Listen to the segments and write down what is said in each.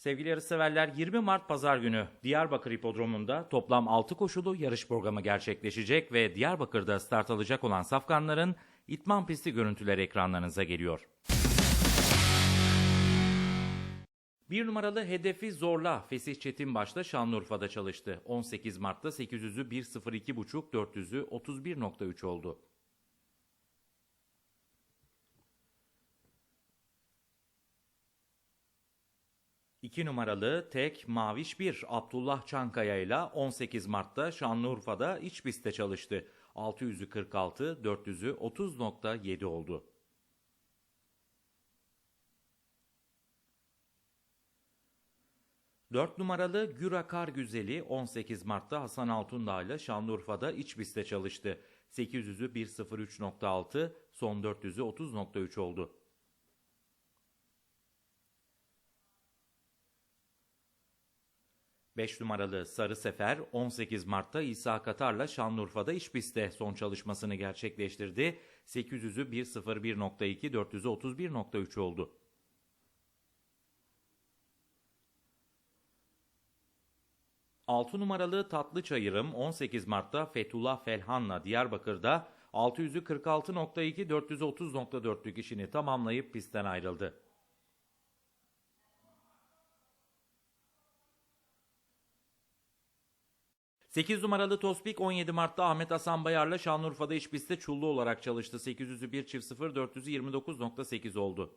Sevgili yarışseverler 20 Mart Pazar günü Diyarbakır Hipodromu'nda toplam 6 koşulu yarış programı gerçekleşecek ve Diyarbakır'da start alacak olan safkanların itman pisti görüntüleri ekranlarınıza geliyor. Bir numaralı hedefi zorla Fesih Çetin başta Şanlıurfa'da çalıştı. 18 Mart'ta 800'ü 1.02.5, 400'ü 31.3 oldu. İki numaralı tek Maviş 1 Abdullah Çankaya ile 18 Mart'ta Şanlıurfa'da iç pistte çalıştı. 600'ü 46, 400'ü 30.7 oldu. Dört numaralı Gürakar Güzeli 18 Mart'ta Hasan Altundağ ile Şanlıurfa'da iç pistte çalıştı. 800'ü 1.03.6, son 400'ü 30.3 oldu. 5 numaralı Sarı Sefer 18 Mart'ta İsa Katar'la Şanlıurfa'da iç pistte son çalışmasını gerçekleştirdi. 800'ü 1.01.2, 400'ü 31.3 oldu. Altı numaralı Tatlı Çayırım 18 Mart'ta Fethullah Felhan'la Diyarbakır'da 600'ü 46.2, 400'ü 30.4'lük işini tamamlayıp pistten ayrıldı. 8 numaralı Tospik 17 Mart'ta Ahmet Hasan Bayar'la Şanlıurfa'da iç pistte çullu olarak çalıştı. 800'ü 1 çift 0, 400'ü 29.8 oldu.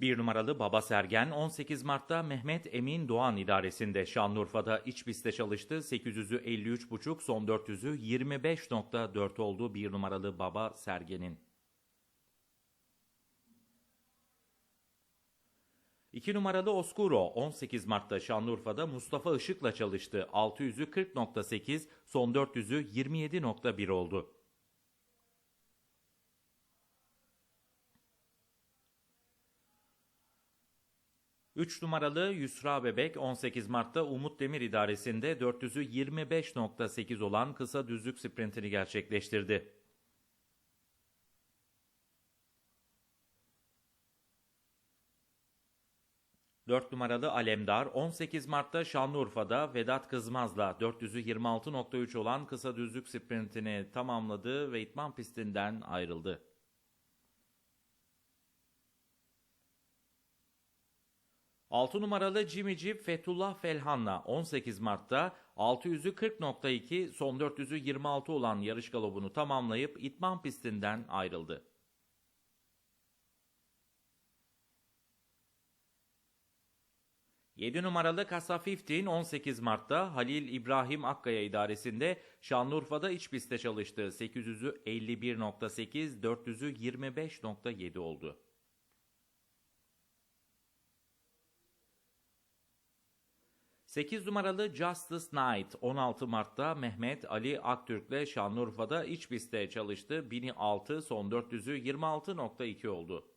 Bir numaralı Baba Sergen 18 Mart'ta Mehmet Emin Doğan idaresinde Şanlıurfa'da iç pistte çalıştı. 800'ü 53.5 son 400'ü 25.4 oldu bir numaralı Baba Sergen'in. 2 numaralı Oscuro 18 Mart'ta Şanlıurfa'da Mustafa Işık'la çalıştı. 600'ü 40.8, son 400'ü 27.1 oldu. Üç numaralı Yusra Bebek 18 Mart'ta Umut Demir idaresinde 400'ü 25.8 olan kısa düzlük sprintini gerçekleştirdi. 4 numaralı Alemdar 18 Mart'ta Şanlıurfa'da Vedat Kızmaz'la 400'ü 26.3 olan kısa düzlük sprintini tamamladı ve itman pistinden ayrıldı. Altı numaralı Jimmy Jeep Fethullah Felhan'la 18 Mart'ta 600'ü 40.2 son 400'ü 26 olan yarış galobunu tamamlayıp itman pistinden ayrıldı. 7 numaralı Kasa 15 18 Mart'ta Halil İbrahim Akkaya idaresinde Şanlıurfa'da iç pistte çalıştı. 800'ü 51.8, 400'ü 25.7 oldu. Sekiz numaralı Justice Knight 16 Mart'ta Mehmet Ali Aktürk'le Şanlıurfa'da iç pistte çalıştı. 1006 son 400'ü 26.2 oldu.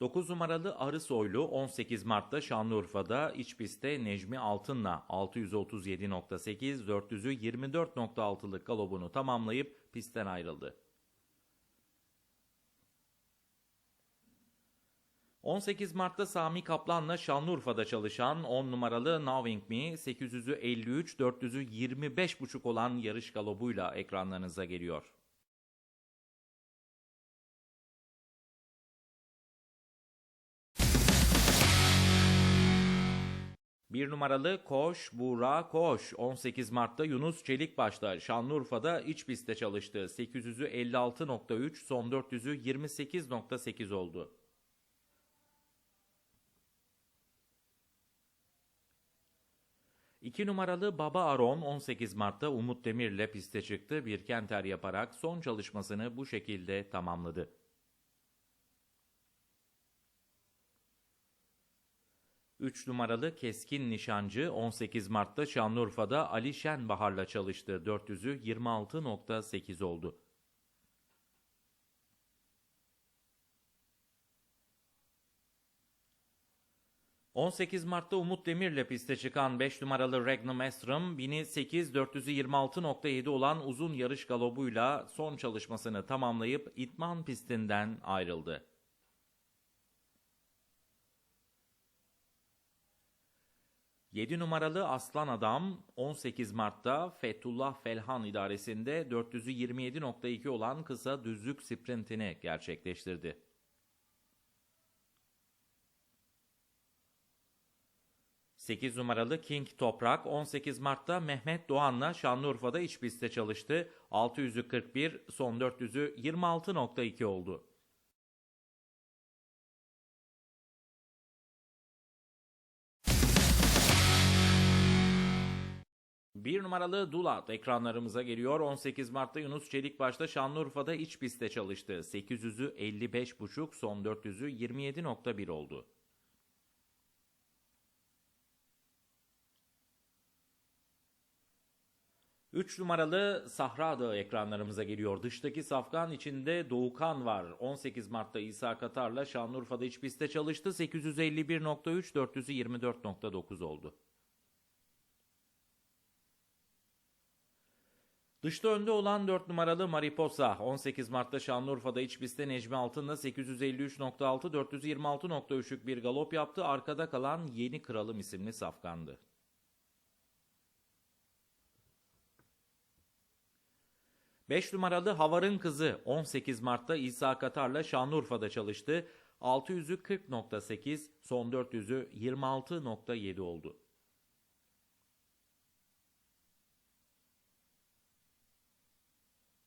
9 numaralı Arı Soylu 18 Mart'ta Şanlıurfa'da iç pistte Necmi Altın'la 637.8 400'ü 24.6'lık galobunu tamamlayıp pistten ayrıldı. 18 Mart'ta Sami Kaplan'la Şanlıurfa'da çalışan 10 numaralı Knowing Me 800'ü 53 400'ü 25.5 olan yarış galobuyla ekranlarınıza geliyor. Bir numaralı Koş, Buğra, Koş. 18 Mart'ta Yunus Çelikbaş'ta Şanlıurfa'da iç pistte çalıştı. 800'ü 56.3, son 400'ü 28.8 oldu. İki numaralı Baba Aron 18 Mart'ta Umut Demir'le piste çıktı. Bir kenter yaparak son çalışmasını bu şekilde tamamladı. 3 numaralı Keskin Nişancı 18 Mart'ta Şanlıurfa'da Ali Şenbahar'la çalıştı. 400'ü 26.8 oldu. 18 Mart'ta Umut Demir'le piste çıkan 5 numaralı Regnum Estrum, 1008 426.7 olan uzun yarış galobuyla son çalışmasını tamamlayıp itman pistinden ayrıldı. Yedi numaralı Aslan Adam 18 Mart'ta Fethullah Felhan idaresinde 427.2 olan kısa düzlük sprintini gerçekleştirdi. 8 numaralı King Toprak 18 Mart'ta Mehmet Doğan'la Şanlıurfa'da iç pistte çalıştı. 600'ü 41, son 400'ü 26.2 oldu. Bir numaralı Dulat ekranlarımıza geliyor. 18 Mart'ta Yunus Çelikbaş'ta Şanlıurfa'da iç pistte çalıştı. 800'ü 55.5, son 400'ü 27.1 oldu. 3 numaralı Sahra Dağı ekranlarımıza geliyor. Dıştaki safkan içinde Doğukan var. 18 Mart'ta İsa Katar'la Şanlıurfa'da iç pistte çalıştı. 851.3, 424.9 oldu. Dışta önde olan 4 numaralı Mariposa 18 Mart'ta Şanlıurfa'da iç pistte Necmi Altın'la 853.6 426.3'lük bir galop yaptı. Arkada kalan Yeni Kralım isimli safkandı. 5 numaralı Havar'ın kızı 18 Mart'ta İsa Katar'la Şanlıurfa'da çalıştı. 600'ü 40.8, son 400'ü 26.7 oldu.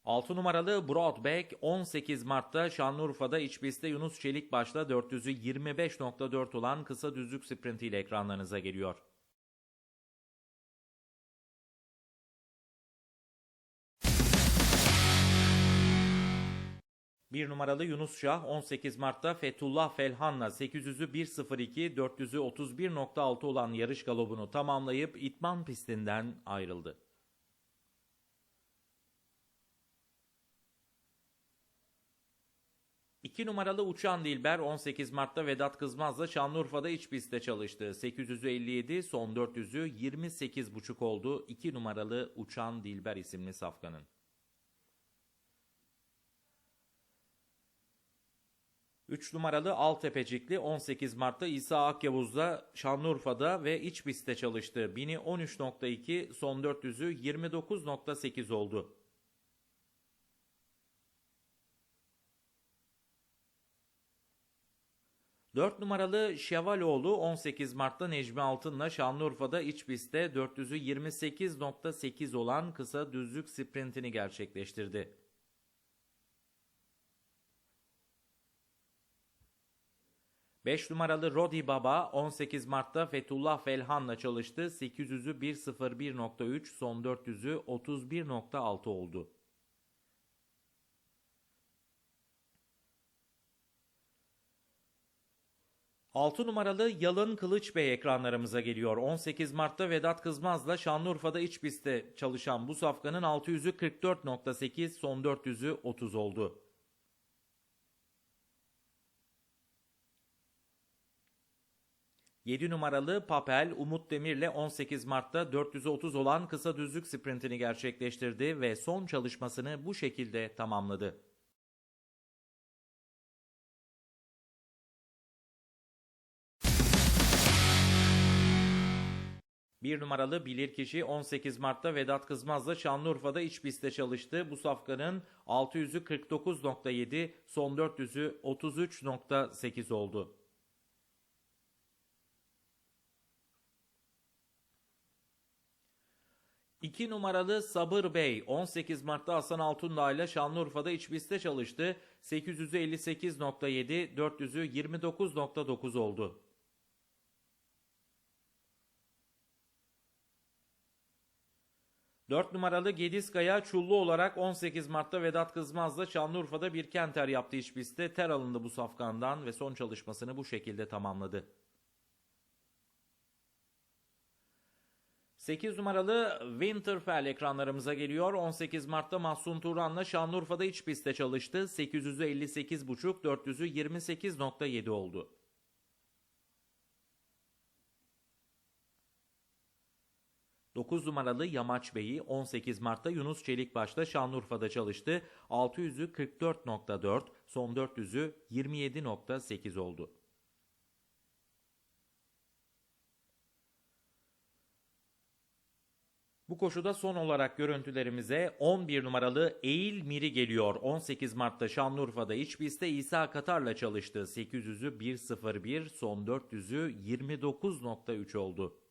Altı numaralı Broadback 18 Mart'ta Şanlıurfa'da iç pistte Yunus Çelikbaş'la 400'ü 25.4 olan kısa düzlük sprintiyle ekranlarınıza geliyor. Bir numaralı Yunus Şah 18 Mart'ta Fethullah Felhan'la 800'ü 1.02, 400'ü 31.6 olan yarış galobunu tamamlayıp itman pistinden ayrıldı. İki numaralı Uçan Dilber 18 Mart'ta Vedat Kızmaz'la Şanlıurfa'da iç pistte çalıştı. 800'ü 57, son 400'ü 28.5 oldu. 2 numaralı Uçan Dilber isimli safkanın. 3 numaralı Altepecikli 18 Mart'ta İsa Akyavuz'da Şanlıurfa'da ve iç pistte çalıştı. 1000'i 13.2, son 400'ü 29.8 oldu. Dört numaralı Şevaloğlu 18 Mart'ta Necmi Altın'la Şanlıurfa'da iç pistte 400'ü 28.8 olan kısa düzlük sprintini gerçekleştirdi. 5 numaralı Rodi Baba 18 Mart'ta Fethullah Felhan'la çalıştı. 800'ü 1.01.3, son 400'ü 31.6 oldu. Altı numaralı Yalın Kılıç Bey ekranlarımıza geliyor. 18 Mart'ta Vedat Kızmaz'la Şanlıurfa'da iç pistte çalışan bu safkanın 600'ü 44.8, son 400'ü 30 oldu. 7 numaralı Papel Umut Demir'le 18 Mart'ta 430 olan kısa düzlük sprintini gerçekleştirdi ve son çalışmasını bu şekilde tamamladı. Bir numaralı bilirkişi 18 Mart'ta Vedat Kızmaz'la Şanlıurfa'da iç pistte çalıştı. Bu safkanın 600'ü 49.7, son 400'ü 33.8 oldu. 2 numaralı Sabır Bey 18 Mart'ta Hasan Altundağ ile Şanlıurfa'da iç pistte çalıştı. 858.7, 400'ü 29.9 oldu. Dört numaralı Gediskaya Çullu olarak 18 Mart'ta Vedat Kızmaz'la Şanlıurfa'da bir kenter yaptı iç pistte. Ter alındı bu safkandan ve son çalışmasını bu şekilde tamamladı. 8 numaralı Winterfell ekranlarımıza geliyor. 18 Mart'ta Mahsun Turan'la Şanlıurfa'da iç pistte çalıştı. 858.5, 400'ü 28.7 oldu. 9 numaralı Yamaç Bey'i 18 Mart'ta Yunus Çelikbaş'ta Şanlıurfa'da çalıştı. 600'ü 44.4, son 400'ü 27.8 oldu. Bu koşuda son olarak görüntülerimize 11 numaralı Eğil Miri geliyor. 18 Mart'ta Şanlıurfa'da iç pistte İsa Katar'la çalıştı. 800'ü 1.01, son 400'ü 29.3 oldu.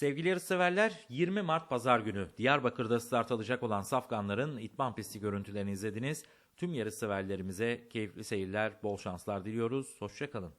Sevgili yarışseverler 20 Mart Pazar günü Diyarbakır'da start alacak olan Safkanların itman pisti görüntülerini izlediniz. Tüm yarışseverlerimize keyifli seyirler, bol şanslar diliyoruz. Hoşçakalın.